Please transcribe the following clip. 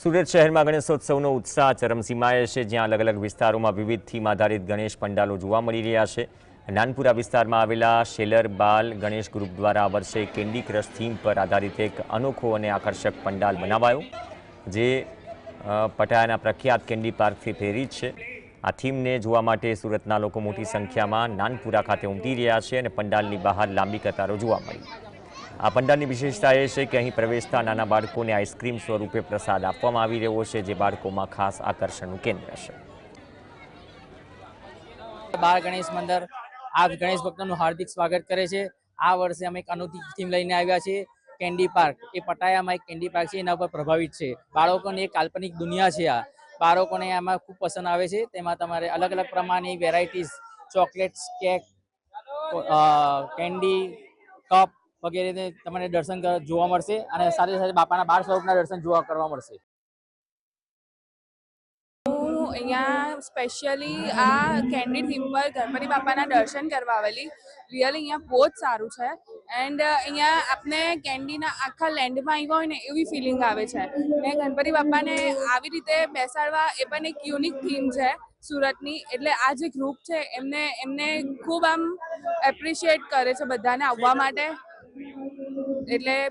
સુરત શહેરમાં ગણેશોત્સવનો ઉત્સાહ ચરમસીમાએ છે, જ્યાં અલગ અલગ વિસ્તારોમાં વિવિધ થીમ આધારિત ગણેશ પંડાલો જોવા મળી રહ્યા છે. નાનપુરા વિસ્તારમાં આવેલા શેલર બાલ ગણેશ ગ્રુપ દ્વારા આ વર્ષે કેન્ડી ક્રશ થીમ પર આધારિત એક અનોખો અને આકર્ષક પંડાલ બનાવાયો, જે પટાયાના પ્રખ્યાત કેન્ડી પાર્કથી પ્રેરિત છે. આ થીમને જોવા માટે સુરતના લોકો મોટી સંખ્યામાં નાનપુરા ખાતે ઉમટી રહ્યા છે અને પંડાલની બહાર લાંબી કતારો જોવા મળી. આ પંડાલની વિશેષતા એ છે કે અહીં પ્રવેશતા નાના બાળકોને આઈસ્ક્રીમ સ્વરૂપે પ્રસાદ આપવામાં આવી રહ્યો છે, જે બાળકોમાં ખાસ આકર્ષણનું કેન્દ્ર છે. બાળ ગણેશ મંદિર, આ ગણેશ ભક્તોનું હાર્દિક સ્વાગત કરે છે. આ વર્ષે અમે એક અનોખી થીમ લઈને આવ્યા છીએ, કેન્ડી પાર્ક. એ પટાયામાં એક કેન્ડી પાર્ક છે, એના ઉપર પ્રભાવિત છે. બાળકોની એક કાલ્પનિક દુનિયા છે આ. બાળકોને આમાં ખૂબ પસંદ આવે છે. તેમાં તમારે અલગ અલગ પ્રમાણની varieties, chocolates, cake candy, cup વગેરે તમને દર્શન જોવા મળશે અને સાથે સાથે બાપાના બાર સ્વરૂપના દર્શન જોવા કરવા મળશે. અહીંયા સ્પેશિયલી આ કેન્ડી થીમ પર ગણપતિ બાપાના દર્શન કરવા આવેલી. રિયલી અહીંયા બહુ જ સારું છે. એન્ડ અહીંયા આપને કેન્ડીના આખા લેન્ડમાં આવ્યા હોય ને એવી ફિલિંગ આવે છે. ને ગણપતિ બાપાને આવી રીતે બેસાડવા એ પણ એક યુનિક થીમ છે સુરતની. એટલે આ જે ગ્રુપ છે એમને એમને ખૂબ આમ એપ્રિશિએટ કરે છે બધાને આવવા માટે. એટલે